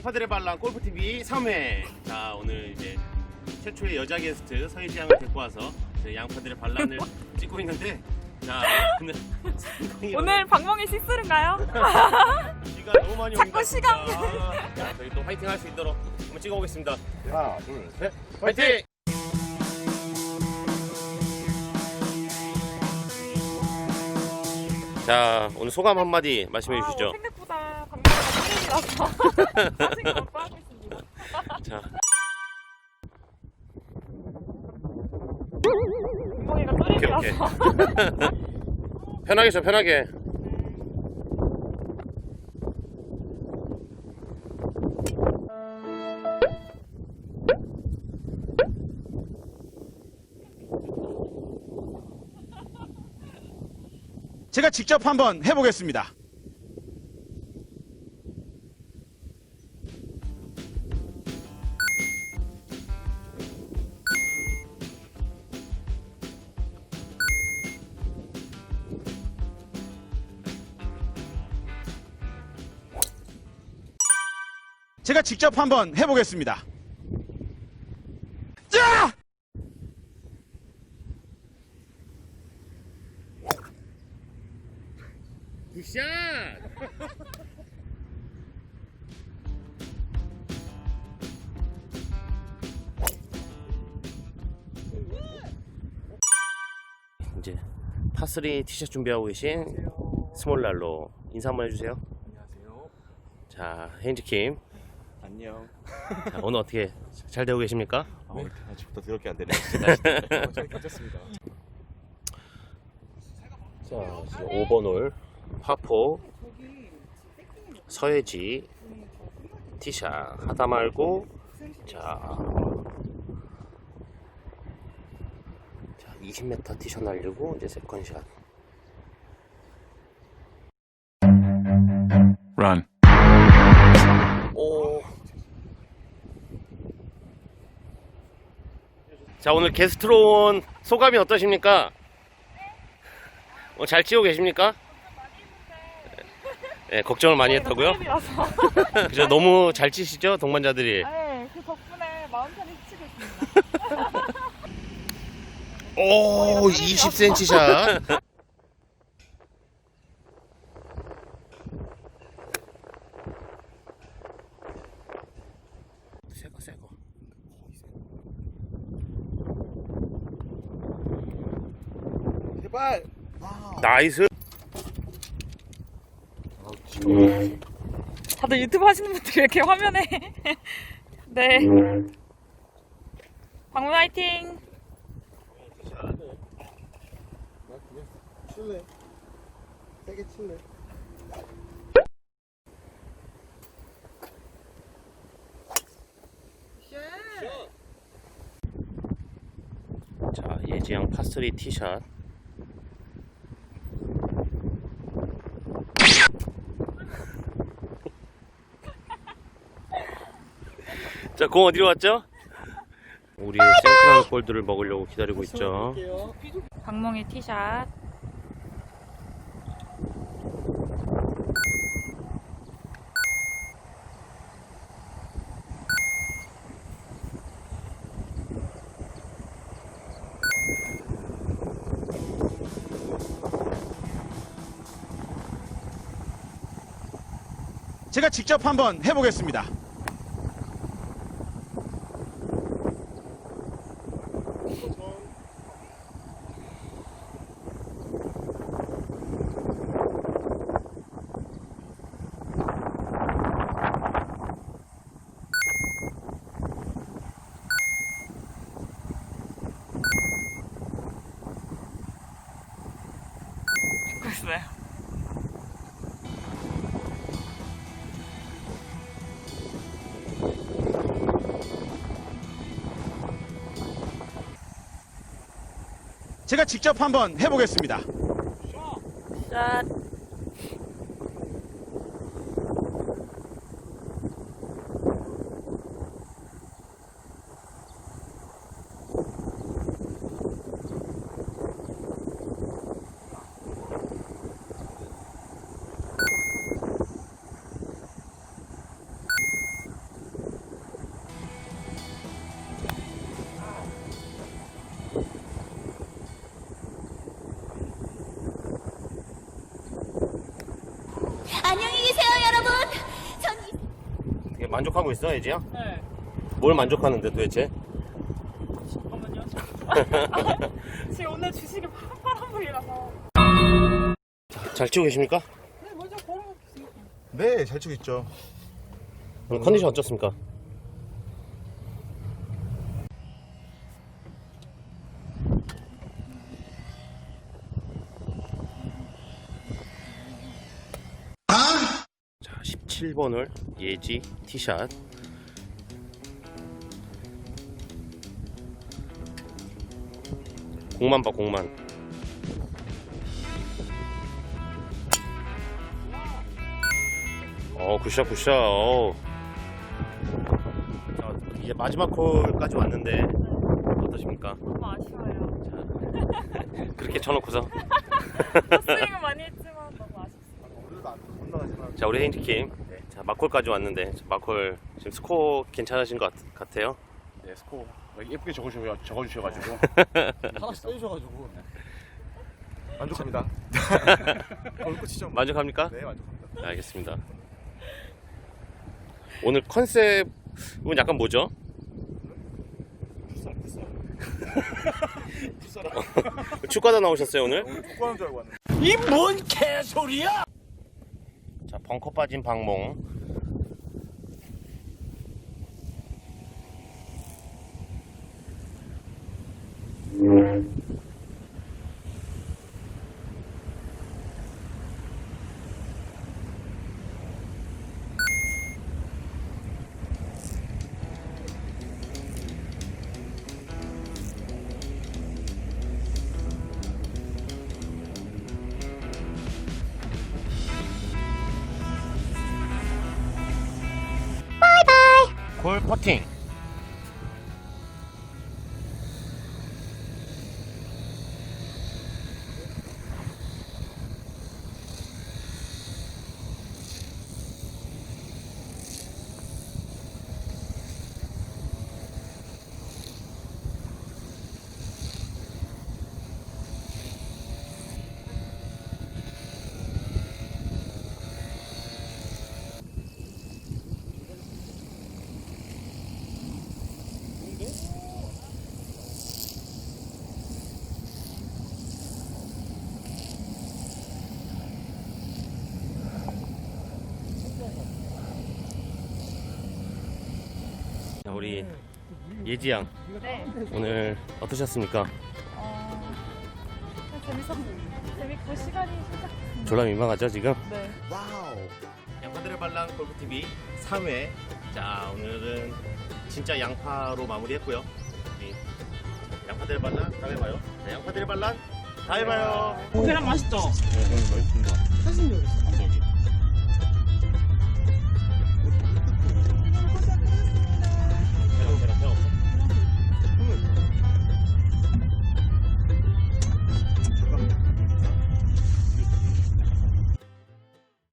양파들의 발랑 골프TV 3회. 자, 오늘 이제 최초의 여자 게스트 서희지 양을 데리고 와서 이제 양파들의 반란을 찍고 있는데, 자, 상당히 오늘 방송이 시스른가요? 비가 너무 많이 자꾸 옵니다. 시간. 진짜. 자, 저희 또 화이팅 할 수 있도록 한번 찍어보겠습니다. 하나, 둘, 셋. 화이팅! 자, 오늘 소감 한마디 말씀해 아, 주시죠. 뭐 생각보다 사진 먹고 하고 있습니다. 자, 오케이, 오케이. 뚫리라서 편하게 줘, 편하게. 제가 직접 한번 해보겠습니다. 제가 직접 한번 해보겠습니다. 자! 굿샷! 이제 파3 티셔츠 준비하고 계신 스몰랄로 인사 한번 해주세요. 안녕하세요. 자, 헤인즈킴. 안녕. 자, 오늘 어떻게 잘 되고 계십니까? 아, 오늘 아침부터 더럽게 안 되네. 저희 괜찮습니다. 자, 지금 5번 홀 파포 서해지 티샷 하다 말고 자, 자 20m 티샷 날리고 이제 세컨샷 Run. 자 오늘 게스트로 온 소감이 어떠십니까? 어, 잘 치고 계십니까? 네, 걱정을 많이 했다고요? 뚫리라서 그죠? 너무 잘 치시죠? 동반자들이. 네, 그 덕분에 마음 편히 치고 있습니다. 오, 20cm 샷. 새거 새거. 제발. 나이스. 다들 유튜브 하시는 분들이 왜 이렇게 화면에 네 방문 화이팅 칠래. 세게 칠래. 자, 예지양 파스리 티샷. 자, 공 어디로 왔죠? 우리 생크라는 골드를 먹으려고 기다리고 있죠. 박몽의 티샷 제가 직접 한번 해보겠습니다. there. 제가 직접 한번 해보겠습니다. 샷 만족하고 있어, 예지야? 네. 뭘 만족하는데 도대체? 잠깐만요. 지금 오늘 주식이 파란불이라서. 잘 치고 계십니까? 네, 먼저 걸어볼게요. 네, 잘 치고 있죠. 오늘 컨디션 어떻습니까? 자, 17번을 예지 티샷. 공만 봐, 공만. 어, 굿샷, 굿샷. 어우. 자, 이제 마지막 콜까지 왔는데 어떠십니까? 너무 아쉬워요. 그렇게 쳐놓고서 스윙은 많이 했지만 너무 아쉽습니다. 나가지만. 자 우리 헤인트킴 자 마콜까지 왔는데 자, 마콜 지금 스코어 괜찮으신 것 같, 같아요 네, 스코어 예쁘게 적어주셔, 적어주셔가지고 하나씩 써주셔가지고 만족합니다. 치죠. 어, 만족합니까? 네, 만족합니다. 네, 알겠습니다 오늘 컨셉은 약간 뭐죠? 풋살. 풋살아. 축구하다 나오셨어요 오늘? 오늘 축구하는 줄 알고 왔는데. 자 벙커 빠진 박몽 골 퍼팅 우리 예지 양 네. 오늘 어떠셨습니까? 어, 재밌었어요. 재밌고 시간이 살짝. 졸라 민망하죠 지금? 네. 양파들의 발랑 골프TV 3회 자 오늘은 진짜 양파로 마무리했고요 우리 양파들의 발랑 다음에 봐요 자, 양파들의 발랑 다음에 봐요 계란 맛있죠? 네, 맛있습니다. 사진 여기 있어.